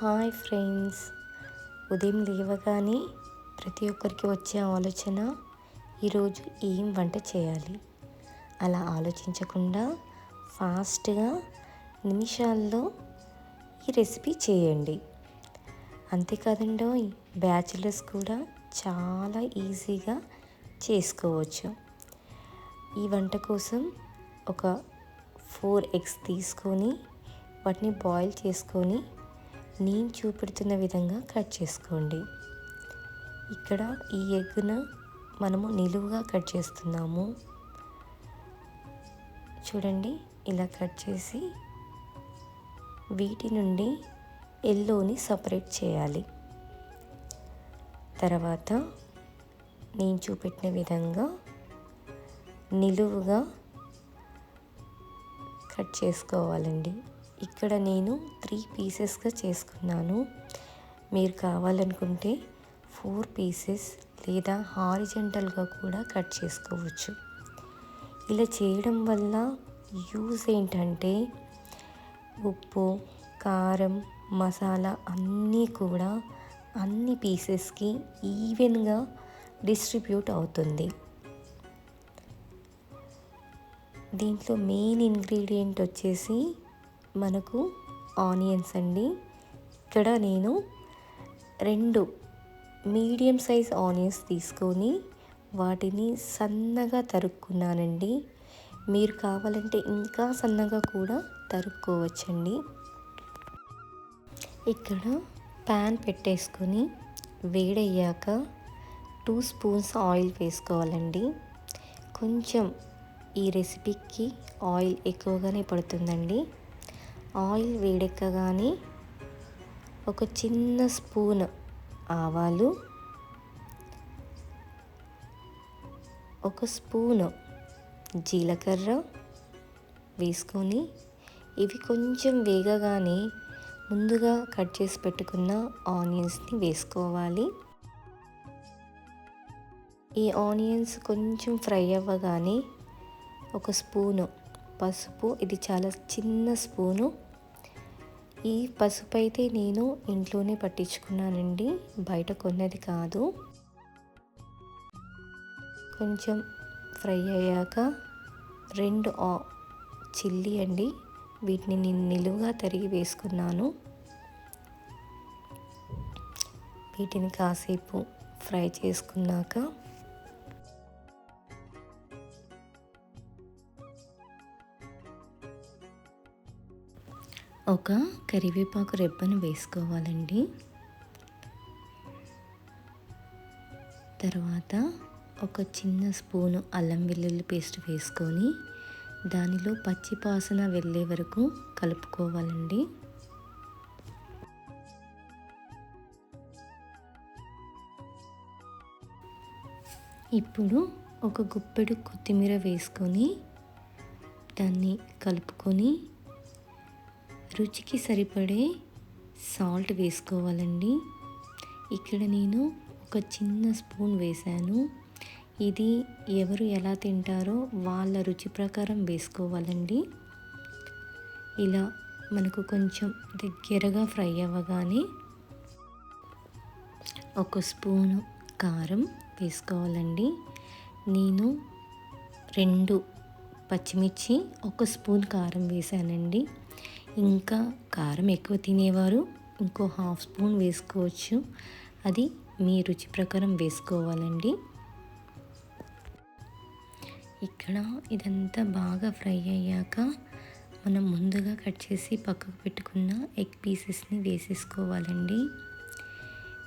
Hi friends. ఉదయం లేవగానే ప్రతి ఒక్కరికి వచ్చే ఆలోచన ఈరోజు ఏం వంట చేయాలి? అలా ఆలోచించకుండా ఫాస్ట్గా నిమిషాల్లో ఈ రెసిపీ చేయండి. అంతేకాదండో బ్యాచిలర్స్ కూడా చాలా ఈజీగా చేసుకోవచ్చు. ఈ వంట కోసం ఒక ఫోర్ ఎగ్స్ తీసుకొని వాటిని బాయిల్ చేసుకొని నేను చూపెడుతున్న విధంగా కట్ చేసుకోండి. ఇక్కడ ఈ ఎగ్గును మనము నిలువుగా కట్ చేస్తున్నాము. చూడండి ఇలా కట్ చేసి వీటి నుండి ఎల్లోని సపరేట్ చేయాలి. తర్వాత నేను చూపెట్టిన విధంగా నిలువుగా కట్ చేసుకోవాలండి. ఇక్కడ నేను త్రీ పీసెస్గా చేసుకున్నాను. మీరు కావాలనుకుంటే ఫోర్ పీసెస్ లేదా హారిజెంటల్గా కూడా కట్ చేసుకోవచ్చు. ఇలా చేయడం వల్ల యూజ్ ఏంటంటే ఉప్పు కారం మసాలా అన్నీ కూడా అన్ని పీసెస్కి ఈవెన్గా డిస్ట్రిబ్యూట్ అవుతుంది. దీంట్లో మెయిన్ ఇంగ్రీడియంట్ వచ్చేసి మనకు ఆనియన్స్ అండి. ఇక్కడ నేను రెండు మీడియం సైజ్ ఆనియన్స్ తీసుకొని వాటిని సన్నగా తరుక్కున్నానండి. మీరు కావాలంటే ఇంకా సన్నగా కూడా తరుక్కోవచ్చండి. ఇక్కడ ప్యాన్ పెట్టేసుకొని వేడయ్యాక టూ స్పూన్స్ ఆయిల్ వేసుకోవాలండి. కొంచెం ఈ రెసిపీకి ఆయిల్ ఎక్కువగానే పడుతుందండి. ఆయిల్ వేడెక్కగానే ఒక చిన్న స్పూన్ ఆవాలు ఒక స్పూన్ జీలకర్ర వేసుకొని ఇవి కొంచెం వేగగానే ముందుగా కట్ చేసి పెట్టుకున్న ఆనియన్స్ని వేసుకోవాలి. ఈ ఆనియన్స్ కొంచెం ఫ్రై అవ్వగానే ఒక స్పూను పసుపు ఇది చాలా చిన్న స్పూను ఈ పసుపు అయితే నేను ఇంట్లోనే పట్టించుకున్నానండి. బయట కొన్నది కాదు. కొంచెం ఫ్రై అయ్యాక రెండు చిల్లీ అండి. వీటిని నేను నిలువుగా తరిగి వేసుకున్నాను. వీటిని కాసేపు ఫ్రై చేసుకున్నాక ఒక కరివేపాకు రెబ్బను వేసుకోవాలండి. తర్వాత ఒక చిన్న స్పూను అల్లం వెల్లుల్లి పేస్ట్ వేసుకొని దానిలో పచ్చి పాసన వెళ్ళే వరకు కలుపుకోవాలండి. ఇప్పుడు ఒక గుప్పెడు కొత్తిమీర వేసుకొని దాన్ని కలుపుకొని రుచికి సరిపడే సాల్ట్ వేసుకోవాలండి. ఇక్కడ నేను ఒక చిన్న స్పూన్ వేశాను. ఇది ఎవరు ఎలా తింటారో వాళ్ళ రుచి ప్రకారం వేసుకోవాలండి. ఇలా మనకు కొంచెం దగ్గరగా ఫ్రై అవ్వగానే ఒక స్పూను కారం వేసుకోవాలండి. నేను రెండు పచ్చిమిర్చి ఒక స్పూన్ కారం వేసానండి. ఇంకా కారం ఎక్కువ తినేవారు ఇంకో హాఫ్ స్పూన్ వేసుకోవచ్చు. అది మీ రుచి ప్రకారం వేసుకోవాలండి. ఇక్కడ ఇదంతా బాగా ఫ్రై అయ్యాక మనం ముందుగా కట్ చేసి పక్కకు పెట్టుకున్న ఎగ్ పీసెస్ని వేసేసుకోవాలండి.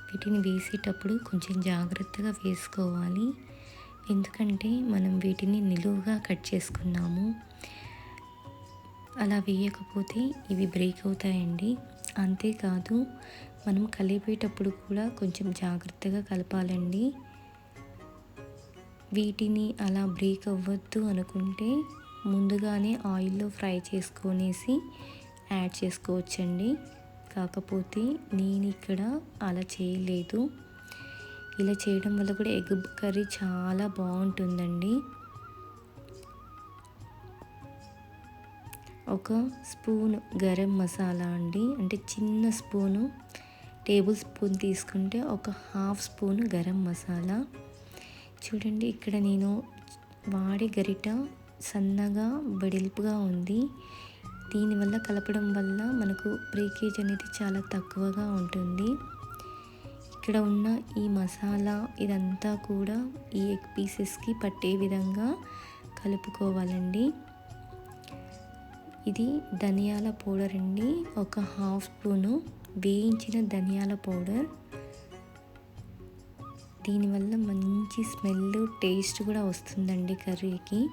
వీటిని వేసేటప్పుడు కొంచెం జాగ్రత్తగా వేసుకోవాలి. ఎందుకంటే మనం వీటిని నిలువుగా కట్ చేసుకున్నాము. అలా వేయకపోతే ఇవి బ్రేక్ అవుతాయండి. అంతేకాదు మనం కలిపేటప్పుడు కూడా కొంచెం జాగ్రత్తగా కలపాలండి. వీటిని అలా బ్రేక్ అవ్వద్దు అనుకుంటే ముందుగానే ఆయిల్లో ఫ్రై చేసుకొనేసి యాడ్ చేసుకోవచ్చండి. కాకపోతే నేను ఇక్కడ అలా చేయలేదు. ఇలా చేయడం వల్ల కూడా ఎగ్ కర్రీ చాలా బాగుంటుందండి. ఒక స్పూన్ గరం మసాలా అండి. అంటే చిన్న స్పూను టేబుల్ స్పూన్ తీసుకుంటే ఒక హాఫ్ స్పూన్ గరం మసాలా. చూడండి ఇక్కడ నేను వాడే గరిట సన్నగా వెడల్పుగా ఉంది. దీనివల్ల కలపడం వల్ల మనకు బ్రేకేజ్ అనేది చాలా తక్కువగా ఉంటుంది. ఇక్కడ ఉన్న ఈ మసాలా ఇదంతా కూడా ఈ ఎగ్ పీసెస్కి పట్టే విధంగా కలుపుకోవాలండి. ఇది ధనియాల పౌడర్ అండి. ఒక హాఫ్ స్పూను వేయించిన ధనియాల పౌడర్. దీనివల్ల మంచి స్మెల్ టేస్ట్ కూడా వస్తుందండి కర్రీకి.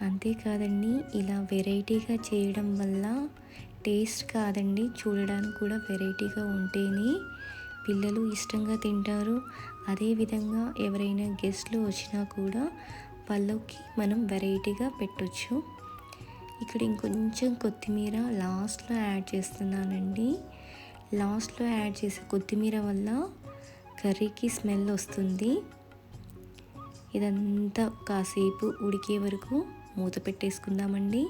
అంతేకాదండి ఇలా వెరైటీగా చేయడం వల్ల టేస్ట్ కాదండి. చూడడానికి కూడా వెరైటీగా ఉంటేనే పిల్లలు ఇష్టంగా తింటారు. అదేవిధంగా ఎవరైనా గెస్ట్లు వచ్చినా కూడా వాళ్ళకి మనం వెరైటీగా పెట్టొచ్చు. ఇక్కడ ఇంకొంచెం కొత్తిమీర లాస్ట్లో యాడ్ చేస్తున్నానండి. లాస్ట్లో యాడ్ చేసే కొత్తిమీర వల్ల కర్రీకి స్మెల్ వస్తుంది. ఇదంతా కాసేపు ఉడికే వరకు మూత పెట్టేసుకుందామండి.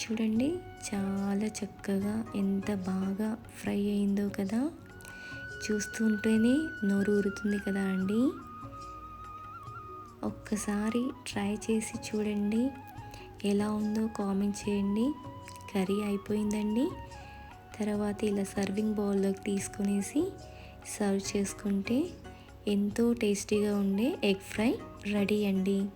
చూడండి చాలా చక్కగా ఎంత బాగా ఫ్రై అయిందో కదా. చూస్తుంటేనే నోరు ఊరుతుంది కదా అండి. ఒక్కసారి ట్రై చేసి చూడండి. ఎలా ఉందో కామెంట్ చేయండి. కర్రీ అయిపోయిందండి. తర్వాత ఇలా సర్వింగ్ బౌల్లోకి తీసుకునేసి సర్వ్ చేసుకుంటే ఎంతో టేస్టీగా ఉండే ఎగ్ ఫ్రై రెడీ అండి.